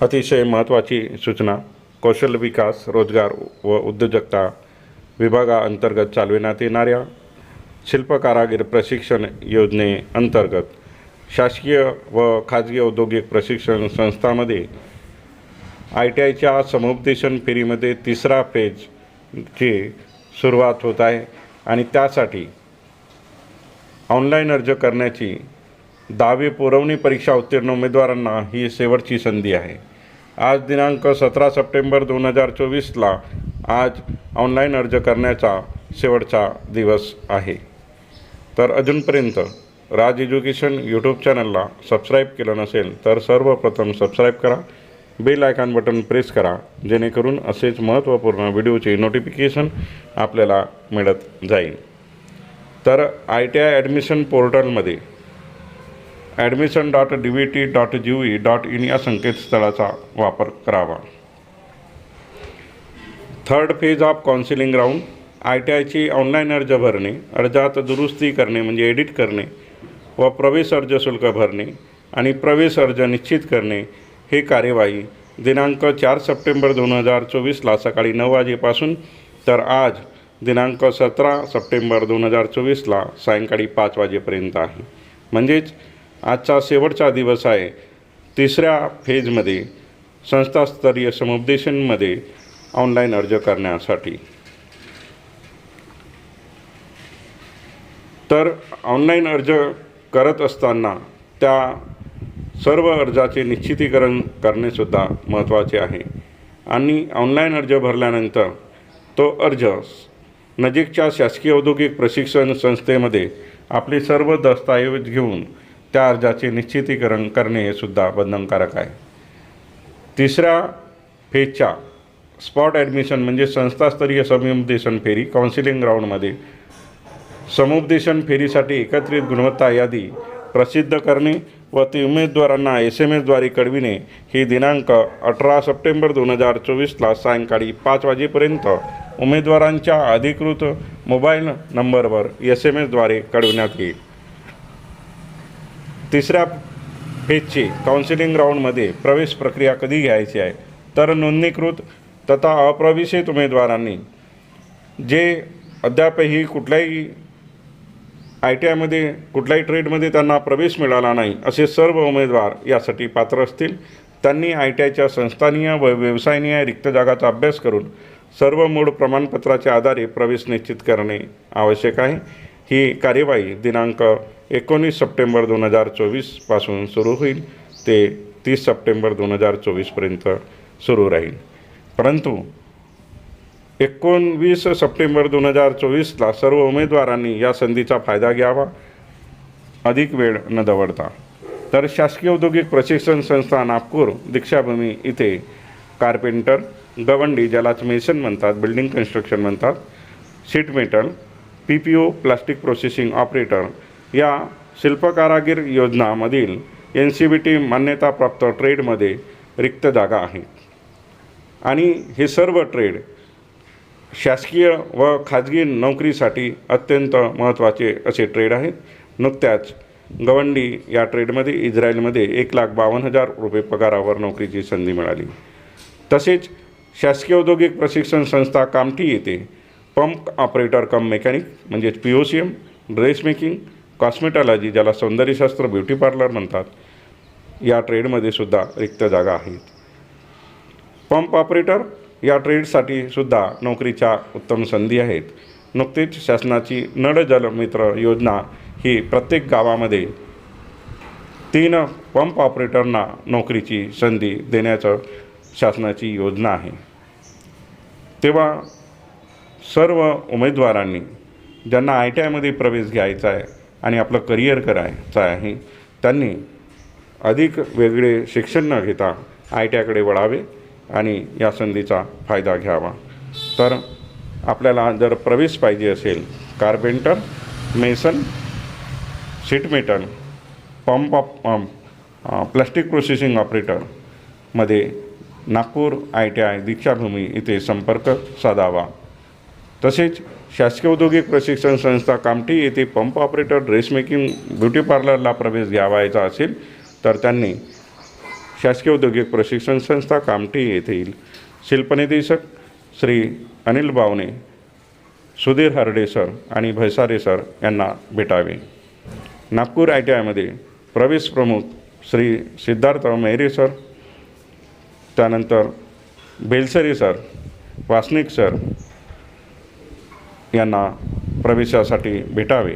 अतिशय महत्त्वाची सूचना. कौशल्य विकास रोजगार व उद्योजकता विभागाअंतर्गत चालविण्यात येणाऱ्या शिल्पकारागीर प्रशिक्षण योजनेअंतर्गत शासकीय व खाजगी औद्योगिक प्रशिक्षण संस्थांमध्ये आय टी आयच्या समुपदेशन फेरीमध्ये तिसरा फेजची सुरुवात होत आहे आणि त्यासाठी ऑनलाईन अर्ज करण्याची दहावी पुरवणी परीक्षा उत्तीर्ण उमेदवारांना ही शेवटची संधी आहे. आज दिनांक सतरा सप्टेंबर दोन हजार चोवीसला आज ऑनलाईन अर्ज करण्याचा शेवटचा दिवस आहे. तर अजूनपर्यंत राज एज्युकेशन यूट्यूब चॅनलला सबस्क्राईब केलं नसेल तर सर्वप्रथम सबस्क्राईब करा बेल आयकॉन बटन प्रेस करा जेणेकरून असेच महत्त्वपूर्ण व्हिडिओचे नोटिफिकेशन आपल्याला मिळत जाईल. तर I T I admission पोर्टलमध्ये admission dot D V T dot G V dot in या संकेतस्थळाचा वापर करावा. Third phase of counselling round I T आयची ऑनलाईन अर्ज भरणे अर्जात दुरुस्ती करणे म्हणजे एडिट करणे व प्रवेश अर्ज शुल्क भरणे आणि प्रवेश अर्ज निश्चित करणे हे कार्यवाही दिनांक चार सप्टेंबर दोन हजार चोवीसला सकाळी नऊ वाजेपासून तर आज दिनांक सतरा सप्टेंबर दोन हजार चोवीसला सायंकाळी पाच वाजेपर्यंत आहे. म्हणजेच आजचा शेवटचा दिवस आहे. तिसऱ्या फेजमध्ये संस्थास्तरीय समुपदेशनमध्ये ऑनलाईन अर्ज करण्यासाठी. तर ऑनलाईन अर्ज करत असताना त्या सर्व अर्जाचे निश्चितीकरण करणेसुद्धा महत्त्वाचे आहे. आणि ऑनलाईन अर्ज भरल्यानंतर तो अर्ज नजीकच्या शासकीय औद्योगिक प्रशिक्षण संस्थेमध्ये आपले सर्व दस्तऐवज घेऊन त्या अर्जाचे निश्चितीकरण करणे हे सुद्धा बंधनकारक आहे. तिसऱ्या फेजच्या स्पॉट ॲडमिशन म्हणजे संस्थास्तरीय समुपदेशन फेरी काउन्सिलिंग ग्राउंडमध्ये समुपदेशन फेरीसाठी एकत्रित गुणवत्ता यादी प्रसिद्ध करणे व ती उमेदवारांना एस एम एसद्वारे कळविणे ही दिनांक अठरा सप्टेंबर दोन हजार चोवीसला सायंकाळी पाच वाजेपर्यंत उमेदवारांच्या अधिकृत मोबाईल नंबरवर एस एम एसद्वारे कळविण्यात येईल. तिसऱ्या फेजची काउन्सिलिंग राऊंडमध्ये प्रवेश प्रक्रिया कधी घ्यायची आहे? तर नोंदणीकृत तथा अप्रवेशित उमेदवारांनी जे अद्यापही कुठल्याही आय टी आयमध्ये कुठल्याही ट्रेडमध्ये त्यांना प्रवेश मिळाला नाही असे सर्व उमेदवार यासाठी पात्र असतील. त्यांनी आय टी आयच्या संस्थानीय व व्यवसायनीय रिक्त जागाचा अभ्यास करून सर्व मूळ प्रमाणपत्राच्या आधारे प्रवेश निश्चित करणे आवश्यक आहे. ही कार्यवाही दिनांक एकोणीस सप्टेंबर दोन हजार चोवीसपासून सुरू होईल. ते तीस सप्टेंबर दोन हजार चोवीसपर्यंत सुरू राहील. परंतु एकोणवीस सप्टेंबर दोन हजार चोवीसला सर्व उमेदवारांनी या संधीचा फायदा घ्यावा. अधिक वेळ न दवडता. तर शासकीय औद्योगिक प्रशिक्षण संस्था नागपूर दीक्षाभूमी इथे कार्पेंटर गवंडी ज्यालाच मेसन म्हणतात बिल्डिंग कन्स्ट्रक्शन म्हणतात sheet metal P P O plastic processing operator या शिल्पकारागीर योजनामधील एन सी बी टी मान्यताप्राप्त ट्रेडमध्ये रिक्त जागा आहेत आणि हे सर्व ट्रेड शासकीय व खाजगी नोकरीसाठी अत्यंत महत्त्वाचे असे ट्रेड आहेत. नुकत्याच गवंडी या ट्रेडमध्ये इस्रायलमध्ये एक लाख बावन्न हजार रुपये पगारावर नोकरीची संधी मिळाली. तसेच शासकीय औद्योगिक प्रशिक्षण संस्था कामठी येथे पंप ऑपरेटर कम मेकॅनिक म्हणजेच P O C M dress making cosmetology ज्याला सौंदर्यशास्त्र ब्युटी पार्लर म्हणतात या ट्रेडमध्ये सुद्धा रिक्त जागा आहेत. पंप ऑपरेटर या ट्रेडसाठी सुद्धा नोकरीच्या उत्तम संधी आहेत. नुकतीच शासनाची नळ जल मित्र योजना ही प्रत्येक गावामध्ये तीन पंप ऑपरेटरना नोकरीची संधी देण्याचं शासनाची योजना आहे. तेव्हा सर्व उमेदवारांनी ज्यांना आय टी आयमध्ये प्रवेश घ्यायचा आहे आणि आपलं करिअर करायचं आहे त्यांनी अधिक वेगळे शिक्षण न घेता आय टी आयकडे वळावे आणि या संधीचा फायदा घ्यावा. तर आपल्याला जर प्रवेश पाहिजे असेल carpenter mason sheet pump op pump plastic processing ऑपरेटरमध्ये Nagpur I T I Deekshabhoomi इथे संपर्क साधावा. तसेच शासकीय औद्योगिक प्रशिक्षण संस्था कामठी येथे पंप ऑपरेटर ड्रेसमेकिंग ब्युटी पार्लरला प्रवेश घ्यावायचा असेल तर त्यांनी शासकीय औद्योगिक प्रशिक्षण संस्था कामठी येथील शिल्पनिदेशक श्री अनिल बावने सुधीर हरडे सर आणि भैसारे सर यांना भेटावे. नागपूर आय टी आयमध्ये प्रवेश प्रमुख श्री सिद्धार्थ मेहरे सर त्यानंतर बेलसरी सर वासनिक सर यांना प्रवेशासाठी भेटावे.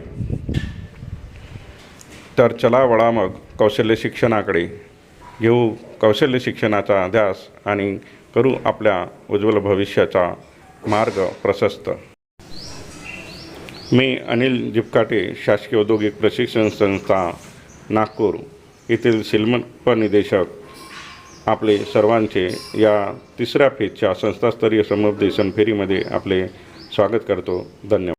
तर चला वळा मग कौशल्य शिक्षणाकडे. घेऊ कौशल्य शिक्षणाचा ध्यास आणि करू आपल्या उज्ज्वल भविष्याचा मार्ग प्रशस्त. मी अनिल जिपकाटे शासकीय औद्योगिक प्रशिक्षण संस्था नागपूर येथील शिल्प निदेशक आपले सर्वांचे या तिसऱ्या फेजच्या संस्थास्तरीय समुपदेशन फेरीमध्ये आपले स्वागत करतो. धन्यवाद.